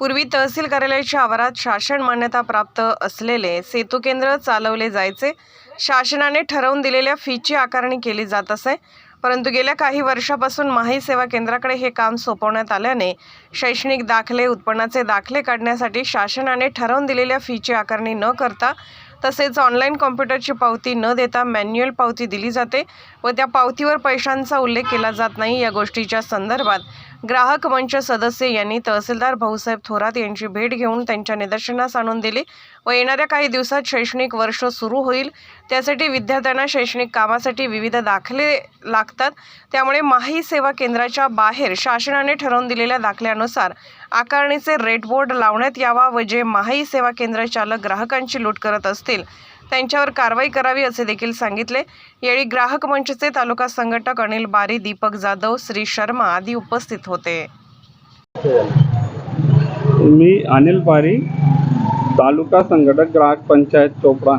पूर्वी तहसील कार्यालयाच्या आवारात शासन मान्यता प्राप्त असलेले सेतू केंद्र चालवले जायचे. शासनाने ठरवून दिलेल्या फीची आकारणी केली जात असे. परंतु गेल्या काही वर्षापासून माही सेवा केंद्राकडे हे काम सोपवण्यात आल्याने शैक्षणिक दाखले उत्पन्नाचे दाखले काढण्यासाठी शासनाने ठरवून दिलेल्या फीची आकारणी न करता तसेच ऑनलाईन कॉम्प्युटरची पावती न देता मॅन्युअल पावती दिली जाते व त्या पावतीवर पैशांचा उल्लेख केला जात नाही या गोष्टीच्या संदर्भात ग्राहक मंच सदस्य यांनी तहसीलदार भाऊसाहेब थोरात यांची भेट घेऊन त्यांच्या निदर्शनास आणून दिली. व येणाऱ्या काही दिवसात शैक्षणिक वर्ष सुरू होईल. त्यासाठी विद्यार्थ्यांना शैक्षणिक कामासाठी विविध दाखले लागतात. त्यामुळे माही सेवा केंद्राच्या बाहेर शासनाने ठरवून दिलेल्या दाखल्यानुसार आकारणीचे रेट बोर्ड लावण्यात यावा व जे माही सेवा केंद्र चालक ग्राहकांची लूट करत असतील त्यांच्यावर कारवाई करावी असे देखील सांगितले. यावेळी ग्राहक मंचचे तालुका संघटक अनिल बारी दीपक जाधव श्री शर्मा आदी उपस्थित होते. मी अनिल बारी तालुका संघटक ग्राहक पंचायत चोपडा.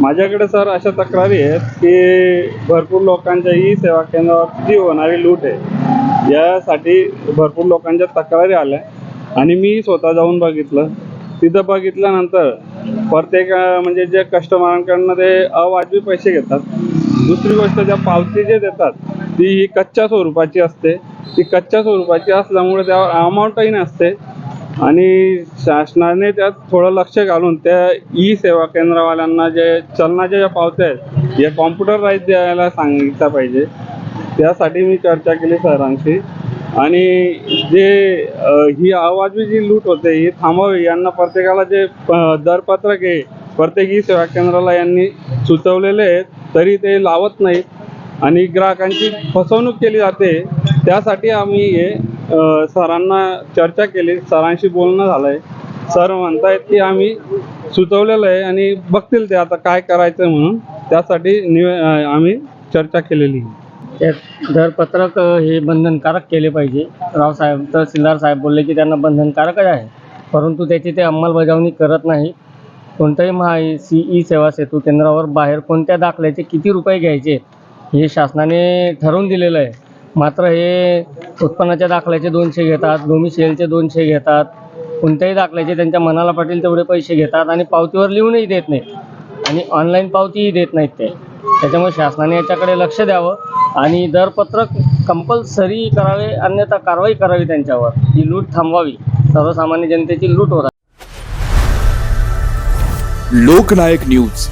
माझ्याकडे सर अशा तक्रारी आहेत की भरपूर लोकांच्या ई सेवा केंद्रावरती होणारी लूट आहे. यासाठी भरपूर लोकांच्या तक्रारी आल्या आणि मी स्वतः जाऊन बघितलं. तिथं बघितल्यानंतर प्रत्येक म्हणजे जे कस्टमरांकडनं ते अवाजवी पैसे घेतात. दुसरी गोष्ट ज्या पावती जे देतात ती ही कच्च्या स्वरूपाची असते. ती कच्च्या स्वरूपाची असल्यामुळे त्यावर अमाऊंटही नसते. आणि शासनाने त्यात थोडं लक्ष घालून त्या ई सेवा केंद्रवाल्यांना जे चलनाच्या ज्या पावत्या आहेत हे कॉम्प्युटराईज द्यायला सांगितलं पाहिजे. त्यासाठी मी चर्चा केली सरांशी. आणि जे ही आवाजवी जी लूट होते ही थांबावी यांना प्रत्येकाला जे दरपत्रक आहे प्रत्येक ही सेवा केंद्राला यांनी सुचवलेले आहेत तरी ते लावत नाहीत. आणि ग्राहकांची फसवणूक केली जाते त्यासाठी आम्ही हे सरांना चर्चा केली. सरांशी बोलणं झालं आहे सर म्हणतायत की आम्ही सुचवलेलं आहे आणि बघतील ते आता काय करायचं म्हणून. त्यासाठी निवे आम्ही चर्चा केलेली आहे दरपत्रक हे बंधनकारक केले पाहिजे. रावसाहेब तहसीलदार साहेब बोलले की त्यांना बंधनकारकच आहे. परंतु त्याची ते अंमलबजावणी करत नाही. कोणत्याही महा सी ई सेवा सेतू केंद्रावर बाहेर कोणत्या दाखल्याचे किती रुपये घ्यायचे हे शासनाने ठरवून दिलेलं आहे. मात्र हे उत्पन्नाच्या दाखल्याचे दोनशे घेतात डोमिशियलचे दोनशे घेतात. कोणत्याही दाखल्याचे त्यांच्या मनाला पाटील तेवढे पैसे घेतात आणि पावतीवर लिहूनही देत नाहीत. आणि ऑनलाईन पावतीही देत नाहीत ते. त्याच्यामुळे शासनाने याच्याकडे लक्ष द्यावं. आणि दरपत्रक कंपल्सरी करावे अन्यथा कारवाई करावी त्यांच्यावर. ही लूट थांबवावी. सर्वसामान्य जनतेची लूट होत आहे. लोकनायक न्यूज.